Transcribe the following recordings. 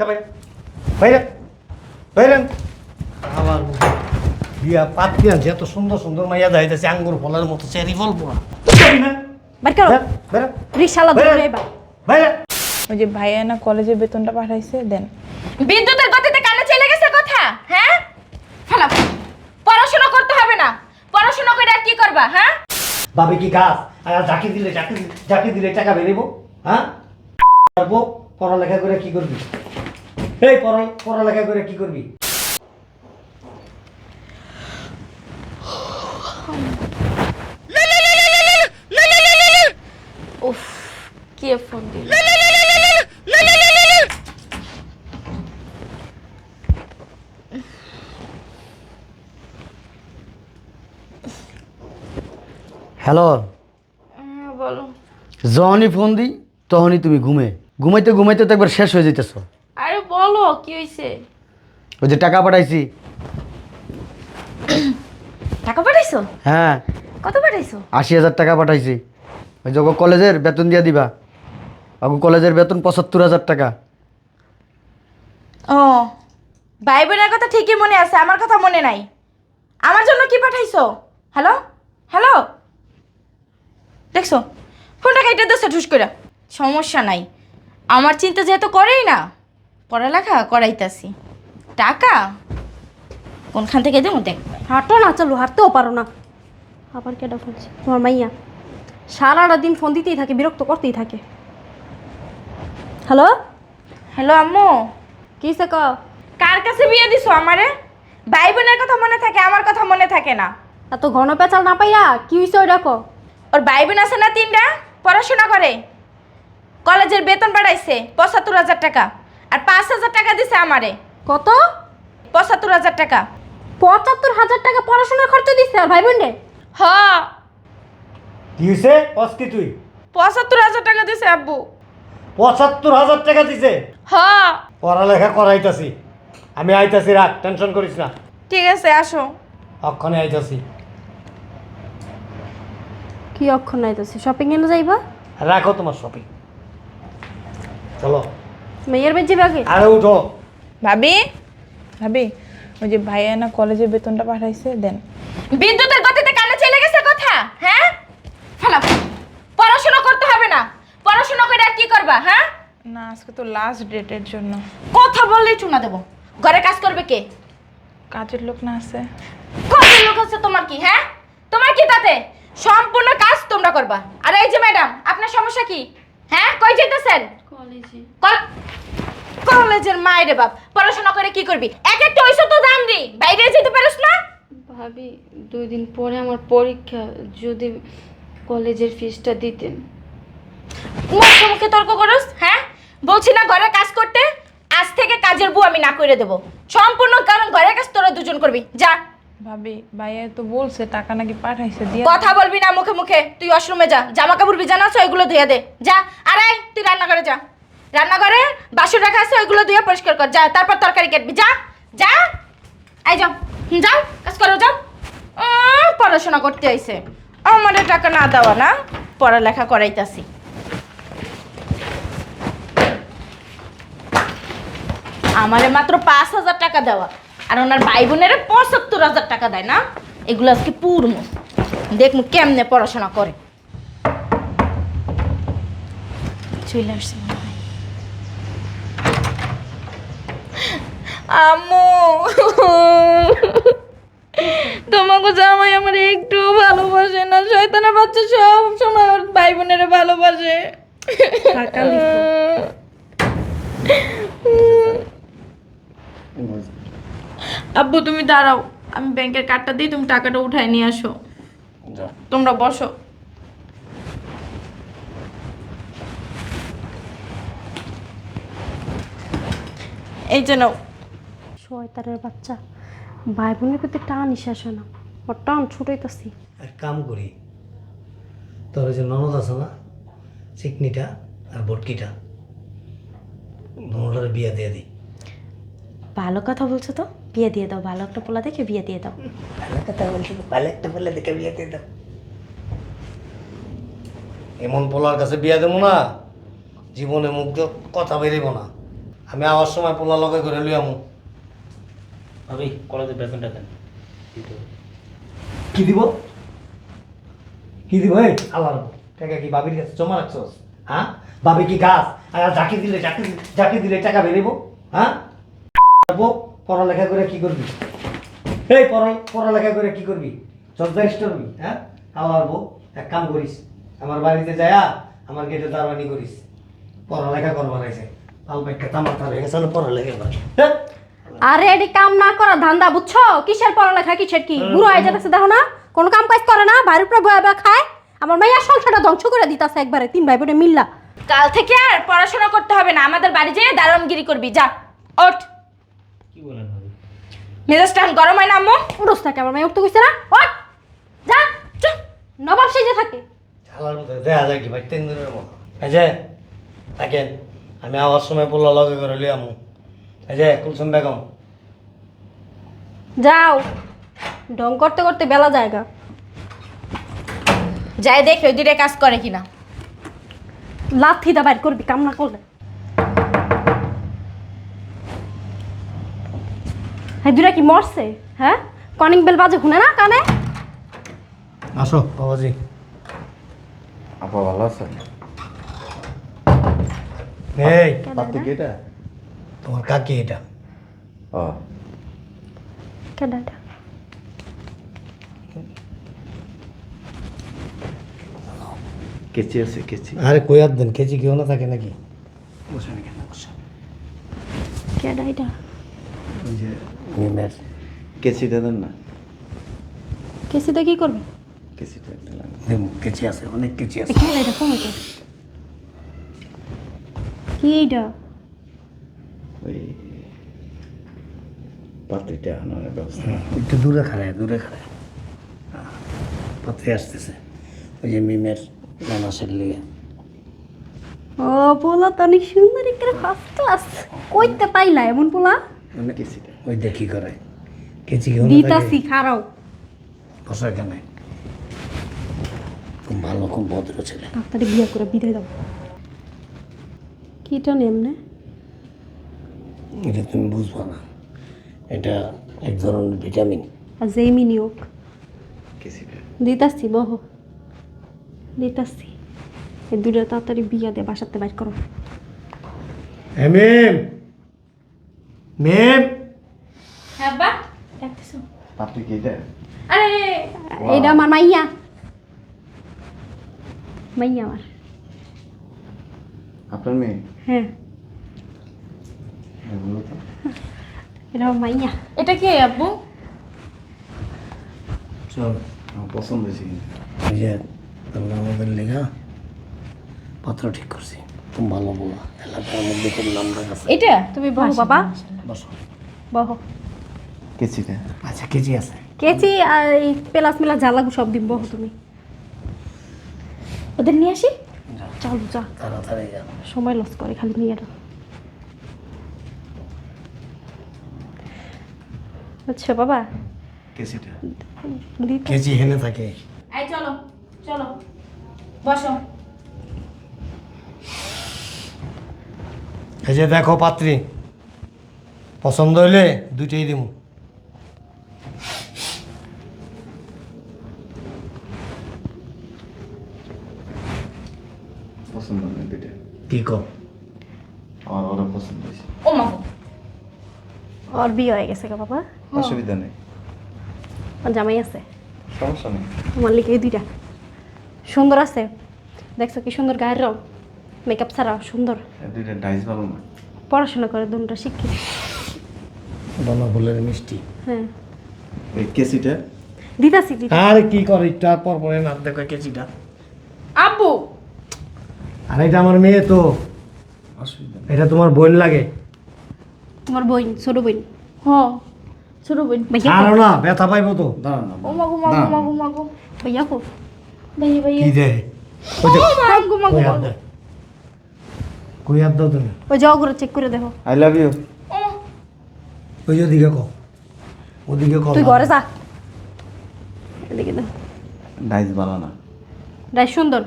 যা বাইরে। বাইরে। বাইরে। আমার বিয়া পাত্রী আনছে এত সুন্দর সুন্দর মাইয়া যাইতেছে আঙ্গুর ফলের মতো চেরি ফল পোড়া বাইর। করো। বাইরে। ধরে এবার। বাইরে। ওই যে ভাইয়া না কলেজে বেতনটা পাঠাইছে দেন। বিদ্যুতের গতিতে কানে চলে গেছে কথা হ্যাঁ? ফেলা। পড়াশোনা করতে হবে না। পড়াশোনা করে আর কি করবা হ্যাঁ? বাবে কি গাছ? আর জাকি দিলে জাকি জাকি দিলে টাকা বেরিব হ্যাঁ? পারব? পড়ালেখা করে কি করবি? এই পড়ালেখা করে কি করবি? উফ কে ফোন দিল? হ্যালো? হ্যাঁ বলো। যখনই ফোন দিই তখনই তুমি ঘুমে। ঘুমাইতে ঘুমাইতে তো একবার শেষ হয়ে যেতেছ বলো কি হয়েছে ওই যে টাকা পাঠাইছি। টাকা পাঠাইছো? হ্যাঁ। কত পাঠাইছো? আশি হাজার টাকা পাঠাইছি। ওই যে কলেজের বেতন দিয়ে দিবা। ওগো কলেজের বেতন পঁচাত্তর হাজার টাকা। ও ভাই বোনের কথা ঠিকই মনে আছে আমার কথা মনে নাই। আমার জন্য কি পাঠাইছো? হ্যালো? হ্যালো? দেখছ? ফোনটা কেটে দিচ্ছে ঠুস করে সমস্যা নাই। আমার চিন্তা যেহেতু করেই না। পড়ালেখা করাইতাছি। টাকা? কোনখান থেকে দেবো? দেখ। হাঁটো না চলো হাঁটতেও পারো না। আবার কেডা ফোনছে তোমার মাইয়া। সারাটা দিন ফোন দিতেই থাকে বিরক্ত করতেই থাকে। হ্যালো হ্যালো আম্মু। ক কার কাছে বিয়ে দিছো আমারে? ভাই বোনের কথা মনে থাকে আমার কথা মনে থাকে না। এত ঘন পেঁচাল না পাইয়া কি হয়েছে ওই দেখো? ওর ভাই বোন আছে না তিনটা? পড়াশোনা করে। কলেজের বেতন বাড়াইছে পঁচাত্তর হাজার টাকা। আর পাঁচ হাজার টাকা দিছে আমারে। কত? পঁচাত্তর হাজার টাকা। পঁচাত্তর হাজার টাকা পড়াশোনার খরচ দিছে আর ভাই বোন হ। কি হয়েছে অস্তি তুই? পঁচাত্তর হাজার টাকা দিছে আব্বু। পঁচাত্তর হাজার টাকা দিছে? হ। পড়ালেখা করাইতাছি। আমি আইতাছি রাখ টেনশন করিস না। ঠিক আছে আসো। অক্ষণে আইতাছি। কি অক্ষর নাইতেছে শপিং এনে যাইবা? রাখো তোমার শপিং চলো। মেয়ের যাবে আগে আরে উঠো। ভাবি ভাবি ওই যে ভাইয়া না কলেজে বেতনটা পাঠাইছে দেন। বিদ্যুতের গতিতে কানে চলে গেছে কথা হ্যাঁ? ফেলা পড়াশোনা করতে হবে না। পড়াশোনা করে আর কি করবা হ্যাঁ? না আজকে তো লাস্ট ডেটের জন্য। কথা বললেই চুনা দেবো। ঘরে কাজ করবে কে? কাজের লোক না আছে। কত লোক আছে তোমার কি হ্যাঁ? তোমার কি তাতে? সম্পূর্ণ কাজ তোমরা করবা। আর এই যে ম্যাডাম আপনার সমস্যা কি? হ্যাঁ কই যেতেছেন কলেজে। কল- কলেজের মায়ের বাপ। পড়াশোনা করে কি করবি? এক একটা হইছো তো দাম দি বাইরে যেতে পারিস না? ভাবি দুই দিন পরে আমার পরীক্ষা যদি কলেজের ফিসটা দিতেন। মুখে মুখে তর্ক করস হ্যাঁ? বলছি না ঘরে কাজ করতে? আজ থেকে কাজের বউ আমি না করে দেবো। সম্পূর্ণ কারণ ঘরের কাজ তোরা দুজন করবি। যা। ভাবি ভাইয়া তো বলছে টাকা নাকি পাঠাইছে দিয়ে কথা বলবি না মুখে মুখে। তুই ওয়াশরুমে যা। জামা কাপড় বিজানা আছে ওইগুলো ধুয়ে দে। যা। আরে তুই রান্না করে যা। রান্নাঘরে বাসন রাখা আছে ওইগুলো দিয়ে পরিষ্কার কর। যা তারপর তরকারি কাটবি। যা যা। আই যাও যাও কাজ করো যাও। উম, পড়াশোনা করতে আইছে। আমাদের টাকা না দেওয়া না পড়ালেখা করাইতাছি। আমারে মাত্র পাঁচ হাজার টাকা দেওয়া। আর ওনার ভাই বোনের পঁচাত্তর হাজার টাকা দেয় না? এগুলো আজকে পূর্ণ দেখমু কেমনে পড়াশোনা করে। চলে আসছে মনে হয়। আম্মু। তোমাকে জামাই আমার একটু ভালোবাসে না শয়তানের বাচ্চা সব সময় ওর ভাই বোনের ভালোবাসে আব্বু তুমি দাঁড়াও আমি ব্যাংকের কার্ডটা দিই তুমি টাকাটা উঠায় নিয়ে আসো। তোমরা বসো। এই যে নাও। শয়তানের বাচ্চা। ভাই বোনের প্রতি টান নিঃশ্বাস না। ওর টান ছুটাইতেছি। এক কাম করি তোর ওই যে ননদ আছে না চিকনিটা আর বটকিটা দুটার বিয়া দিয়ে দিই। ভালো কথা বলছো তো বিয়ে দিয়ে দাও ভালো একটা পোলা দেখে বিয়ে দিয়ে দাও। ভালো কথা বলছি ভালো একটা পোলা দেখে বিয়ে দিয়ে দাও। এমন পোলার কাছে বিয়া দেবো না জীবনে মুখ কথা বেরোবো না। আমি আওয়ার সময় পোলা লগে করে লই আমু। ভাবি কলেজের বেতনটা দেন। কি দিব? কি দিব এই? আল্লাহ টাকা কি বাবির কাছে জমা রাখছস? হ্যাঁ? বাবি কি গাছ? আর যাকে দিলে যাকে দি- যাকে দিলে টাকা বেরিব হ্যাঁ? পড়ালেখা করে কি করবি? এই পড়া পড়ালেখা করে কি করবি? চর্চারিষ্ট করবি হ্যাঁ? আল্লাহর বউ এক কাম করিস আমার বাড়িতে যায়া আমার গেটে দারবানি করিস। পড়ালেখা করবার আছে ব্যাগটা তামার তার হয়ে গেছে না পড়ালেখা কর। হ্যাঁ? আরে এটি কাম না করা ধান্দা বুঝছ? কিসের পড়ালেখা কিসের কি? বুড়ো হয়ে যাচ্ছে দেখো না? কোনো কাম কাজ করে না বাড়ির উপরে বয়া বয়া খায়। আমার মাইয়া সংসারটা ধ্বংস করে দিতাছে একবারে তিন ভাই বোনে মিল্লা। কাল থেকে আর পড়াশোনা করতে হবে না আমাদের বাড়ি যেয়ে দারণগিরি করবি যা ওঠ। কি বলেন ভাবি? মেজাজটা এখন গরম হয় না আম্মু? উড়োস থাকে আমার মাইয়া উঠতে কইছে না? ওঠ! যা চুপ নবাব সেজে থাকে। খেলার মধ্যে দেখা যায় কি ভাই তিন দিনের মতো। এই যে থাকেন আমি আওয়ার সময় পোলা লগে করে লিয়ে আমু। এই যে কুলসুম বেগম। যাও। ঢং করতে করতে বেলা জায়গা। যাই দেখ ওই দুইটা কাজ করে কিনা। লাথি দা বাইর করবি কাম না করলে। হ্যাঁ দুরা কি মরছে? হ্যাঁ? কনিং বেল বাজে শুনে না কানে? আসো বাবাজি। আপা ভালো আছেন? এই। পাত্তি কি এটা? তোমার কাকি এটা? ও। কেডা এটা? কেচি আছে কেচি? আরে কই আর দেন কেজি কেউ না থাকে নাকি? কেডা এটা ওই যে কেচিটা দেন না। কেসিতে কি করবে? কেচিটা দেবো কেজি আছে অনেক কেজি আছে। কেডা এটা কোন এটা? কি এইটা? ওই পাত্রিটা আনার ব্যবস্থা। একটু দূরে খাড়ায় দূরে খাড়ায়। পাত্রে আসতেছে। ওই যে মিমের নানাসের লিগে। ও পোলা তো অনেক সুন্দর একটা ফার্স্ট ক্লাস কইতে পাইলা এমন পোলা? মানে কেচিটা। ওই দেখি করে? কেজি কেউ দিতাছি খারাও বসো এখানে। খুব ভালো খুব ভদ্র ছেলে। তাড়াতাড়ি বিয়ে করে বিদায় দাও। কিটা নেমনে এটা তুমি বুঝবা না। এটা এক ধরনের ভিটামিন। আর যেই মিনি হোক দিতাছি বহ দিতাছি এই দুটো তাড়াতাড়ি বিয়া দে বাসাতে বাইর করো। মেম! মেম! হ্যাঁ বা কি এটা আরে! এইটা আমার মাইয়া। মাইয়া আমার। আপনার মেয়ে? হ্যাঁ। হ্যাঁ, বলো তো। এটা আমার মাইয়া। এটা কে আব্বু? চল আমার পছন্দ হয়েছে কিন্তু। যে তোমরা আমাদের লেখা পত্র ঠিক করছি। তুমি ভালো বলা। এলাকার মধ্যে খুব নাম আছে। এটা? তুমি বহ বাবা। বসো। বহ কেচিটা আচ্ছা কেজি আছে। কেচি আর এই পেলাস মেলা জ্বালাগু সব দিন বহ তুমি। ওদের নিয়ে আসি? চলো যা। তাড়াতাড়ি যা। সময় লস করে খালি নিয়ে যাও। আচ্ছা বাবা। দিতে। কেজি হেনে থাকে। আই চলো চলো। বসো। এই যে দেখো পাত্রী পছন্দ হইলে দুইটাই দিব পছন্দ নেই দুইটা। কি কো আমার ওরা পছন্দ হয়েছে। ও মা ওর বিয়ে হয়ে গেছে গো বাবা। অসুবিধা নেই। ওর জামাই আছে। সমস্যা নেই। আমার লিখে এই দুইটা। সুন্দর আছে। দেখছ কি সুন্দর গায়ের রং? মেকআপ ছাড়া সুন্দর। দুইটা ডাইস ভালো না? পড়াশোনা করে দুটা শিক্ষিত। বলো ফুলের মিষ্টি। হ্যাঁ। এই কেচিটা দিতাছি দিতা আর কি করে একটু আর পর পরে না দেখো কেজিটা আব্বু! আর এটা আমার মেয়ে তো। অসুবিধা এটা তোমার বোন লাগে। তোমার বইন ছোট বইন হ ছোট বোন। ভাইয়া ছাড়ো না ব্যথা পাইবো তো। দাঁড়ান না ও মা গো মা গো মা গো। ভাইয়া কো। ভাইয়া ভাইয়া। কি দে? ওই যে মা গো মা গো কই হাত দে। দাও তুমি? ওই যাও করে চেক করে দেখো। আই লাভ ইউ ও। ওই যে ওদিকে কো। ওদিকে কো তুই ঘরে যা। এদিকে দাও ডাইস ভালো না। ডাই সুন্দর।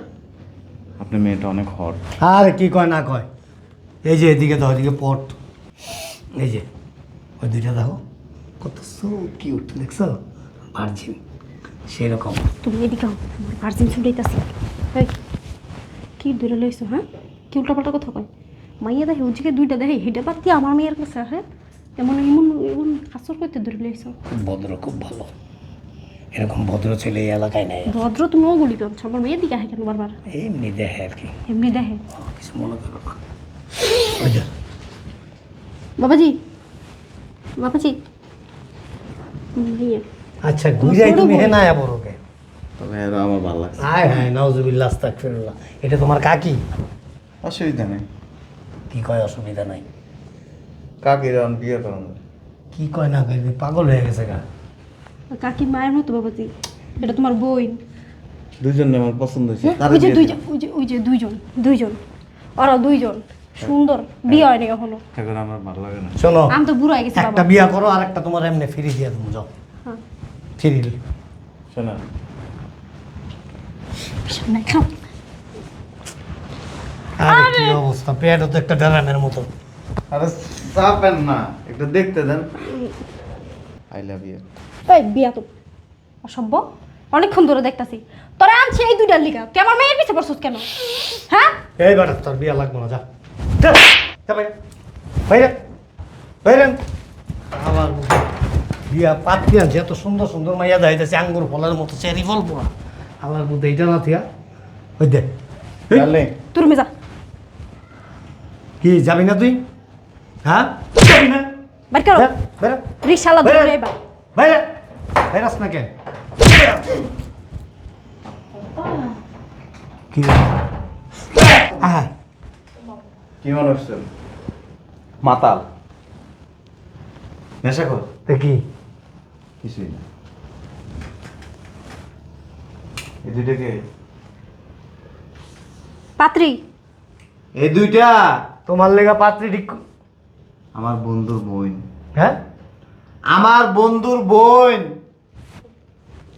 আপনার মেয়েটা অনেক হট আর কি কয় না কয়। এই যে এদিকে দাও এদিকে পট। এই যে ওই দুইটা দেখো। কত সো কিউট দেখছ? ভার্জিন সেরকম। তুমি এদিকে হও আমার ভার্জিন শুনতেইতাছি এই কি দূরে লইছো হ্যাঁ? কি উল্টাপাল্টা কথা কয়? মাইয়া দেখে উজিকে দুইটা দেখে হেঁটে বাদ দিয়ে আমার মেয়ের কাছে হ্যাঁ? এমন এমন এমন হাসর করতে দূরে লইছো। ভদ্র খুব ভালো। এরকম ভদ্র ছেলে এই এলাকায় নেই। ভদ্র তুমি ওগুলি করছ আমার মেয়ের দিকে আহে কেন বারবার? এমনি দেখে আর কি। এমনি দেখে। ও, কিছু মনে করো না। বাবাজি বাবাজি। মাইয়া আচ্ছা গুজাই তুমি হে না বড়কে তবে এরা আমার ভালো লাগছে। আয় হায় নাউজুবিল্লাহ আস্তাগফিরুল্লাহ। এটা তোমার কাকি? অসুবিধা নেই। কি কয় অসুবিধা নাই? কাকির এখন বিয়ে করানো কি কয় না কয় পাগল হয়ে গেছে গা। কাকি মায়ের মতো বাবাজি এটা তোমার বই দুজনে আমার পছন্দ হয়েছে। হ্যাঁ, ওই যে দুইজন ওই যে ওই যে দুইজন দুইজন। ওরা দুইজন। সুন্দর বিয়ে হয়নি দিও। এখন আমার ভালো লাগে না। শোনো আমি তো বুড়ো হয়ে গেছি একটা বিয়া করো আর একটা তোমার এমনি ফ্রি দিয়ে তুমি যাও। হ্যাঁ। ফ্রি শোনা। খাও। আরে কি অবস্থা? পেটও তো একটা ড্রামের মতো। আরে চাপেন না একটু দেখতে দেন। আই লাভ ইউ বিয়া তো অনেকক্ষণ ধরে দেখতাছি। তোরা আনছে এই দুইটার লিগা। তুই আমার মেয়ের পিছে পড়ছিস কেন? হ্যাঁ? এই বেটা তোর বিয়া লাগবো না যা। যা, যা বাইরে বাইরে বাইরে আমার বিয়া পাত্তি আনছে এত সুন্দর সুন্দর মাইয়া দাইতেছে আঙ্গুর ফলের মতো চেরি ফল পোড়া আমার বুদ্ধে এইটা না থিয়া ওই দে রুমে যা কি যাবি না তুই হ্যাঁ যাবি না বাইর করো যা, বাইরে ধরে এবার বাইরে না কেন কি কি মনে হচ্ছে মাতাল। নেশা কর। দেখি কিছুই না। এই দুইটাকে পাত্রী। এই দুইটা? তোমার লেগা পাত্রী ঠিক ক- আমার বন্ধুর বোন। হ্যাঁ? আমার বন্ধুর বোন।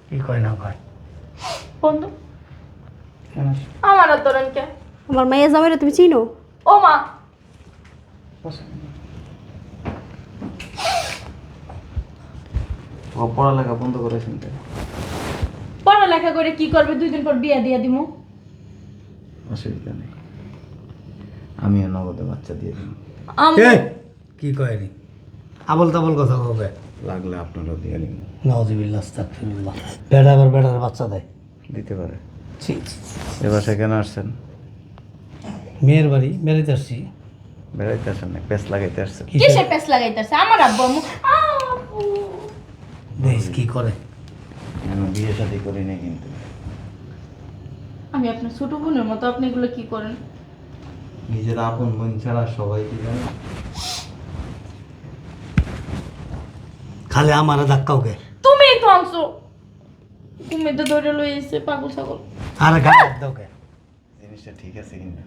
কি কয় না কয়? বন্ধু। আমার আর ধরেন কে? আমার মেয়ে জামাইরে তুমি চিনো? ও মা। পড়ালেখা বন্ধ করেছেন পড়ালেখা করে কি করবে? দুই দিন পর বিয়া দিয়া দিমু। অসুবিধা নেই। আমিও নগদে বাচ্চা দিয়ে আম- এই, কি কয় রে? আবল তাবল কথা বলবে লাগলে আপনারাও দিয়ে দিন। নওয়াজিবিল্লাহ আস্তাগফিরুল্লাহ। বেড়া আবার বেড়ার বাচ্চা দেয়। দিতে পারে। ছি, ছি, ছি। এবার সেখানে আসছেন। মেয়ের বাড়ি বেড়াইতে আসছি। বেড়াইতে আসেন না পেস লাগাইতে আসছে। কিসের? পেস লাগাইতেছে আমার আব্বু আম্মু। দেশ কি করে? আমি বিয়ে শাদি করি না কিন্তু। আমি আপনার ছোট বোনের মতো আপনি এগুলো কি করেন? নিজের আপন বোন ছাড়া সবাই কি জানে? খালি আমার ধাক্কাও কে? তুমি তো আনছো। তুমি তো ধরে লই এসে পাগল ছাগল। আর গায়ে দাও কে? জিনিসটা ঠিক আছে কিন্তু।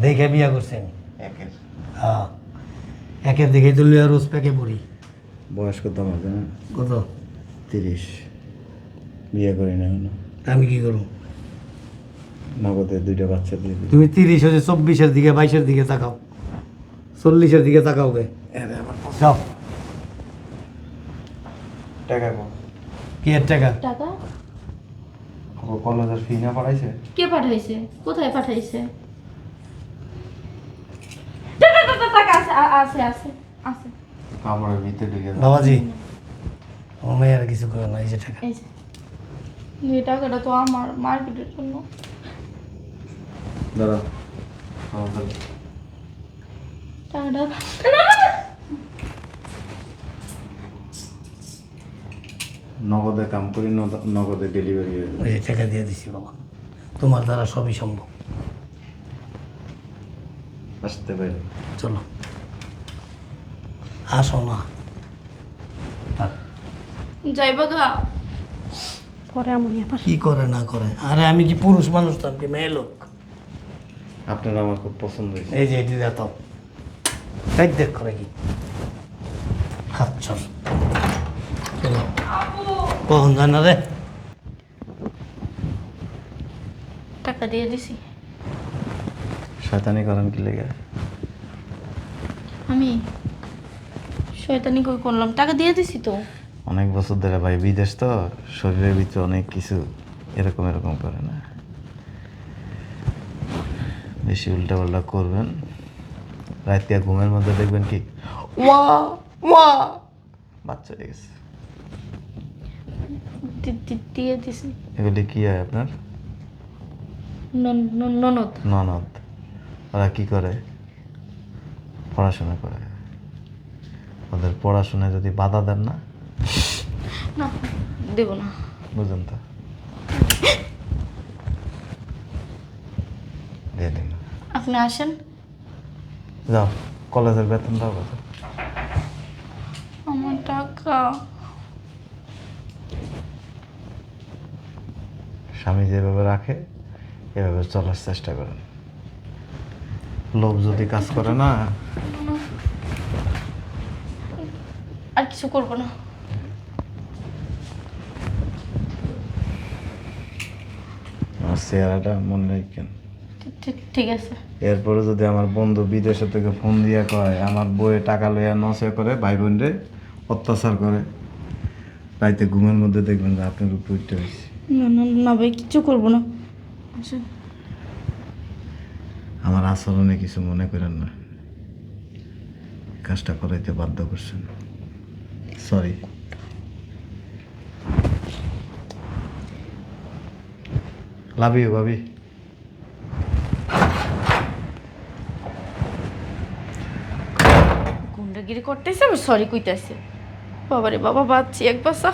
দেখে বিয়া করছি আমি একের। হ্যাঁ। একের দিকে তো লিয়া রোজ প্যাকে পড়ি। বয়স কত আমার জানেন কত? তিরিশ। বিয়ে করি না এখনও। আমি কি করব? নগদে দুইটা বাচ্চা দিয়ে তুমি তিরিশ হচ্ছে চব্বিশের দিকে বাইশের দিকে তাকাও। চল্লিশের দিকে তাকাও গে। যাও। টাকা কো। কি এর টাকা? টাকা? ও কলেজের ফি না পাঠাইছে? কে পাঠাইছে? কোথায় পাঠাইছে? টাকা আছে আছে আছে আছে। কাপড়ের ভিতরে ঢুকে। বাবাজি ও মেয়ে আর কিছু করে না এই যে টাকা। এই এই টাকাটা তো আমার মার্কেটের জন্য। দাঁড়াও টাকাটা। নগদে কাম করি নদ- নগদে ডেলিভারি হয়ে টাকা দিয়ে দিছি বাবা। তোমার দ্বারা সবই সম্ভব। আসতে পারি। চলো। আসো না। যাইবা গা পরে আমার ব্যাপার কি করে না করে? আরে আমি কি পুরুষ মানুষ তো আমি কি মেয়ে লোক? আপনার আমার খুব পছন্দ হয়েছে। এই যে এটি দেখ এই দেখ করে কি। খাচ্ছর চলো। কখন জানা রে? টাকা দিয়ে দিছি। শয়তানি করেন কি লেগে? আমি শয়তানি কই করলাম? টাকা দিয়ে দিছি তো। অনেক বছর ধরে ভাই বিদেশ তো শরীরের ভিতরে অনেক কিছু এরকম এরকম করে না। বেশি উল্টা পাল্টা করবেন। রাতে ঘুমের মধ্যে দেখবেন কি ওয়া ওয়া বাচ্চা হয়ে গেছে। দিয়ে দিছি। এগুলি কি হয় আপনার? নন- নন- ননদ। ননদ। ওরা কি করে? পড়াশোনা করে। ওদের পড়াশোনায় যদি বাধা দেন না? না দেব না। বুঝুন তো। দিয়ে দিন। আপনি আসেন। যাও কলেজের বেতন দাও কত? আমার টাকা। স্বামী যেভাবে রাখে এভাবে চলার চেষ্টা করেন। লোভ যদি কাজ করে না। আর কিছু করব না। আমার চেহারাটা মনে রাখেন ঠিক- ঠিক- ঠিক আছে। এরপরে যদি আমার বন্ধু বিদেশে থেকে ফোন দিয়া কয় আমার বইয়ে টাকা লইয়া নসে করে ভাই বোনরে অত্যাচার করে। রাইতে ঘুমের মধ্যে দেখবেন যে আপনার উপর উঠতে হয়েছে না না না ভাই কিছু করব না। আসেন আমার আচরণে কিছু মনে করেন না। কাজটা করাইতে বাধ্য করছেন। সরি লাভ ইউ ভাবি। গুন্ডাগিরি করতেছে সরি কইতেছে। বাবারে বাবা বাচ্চি এক বাসা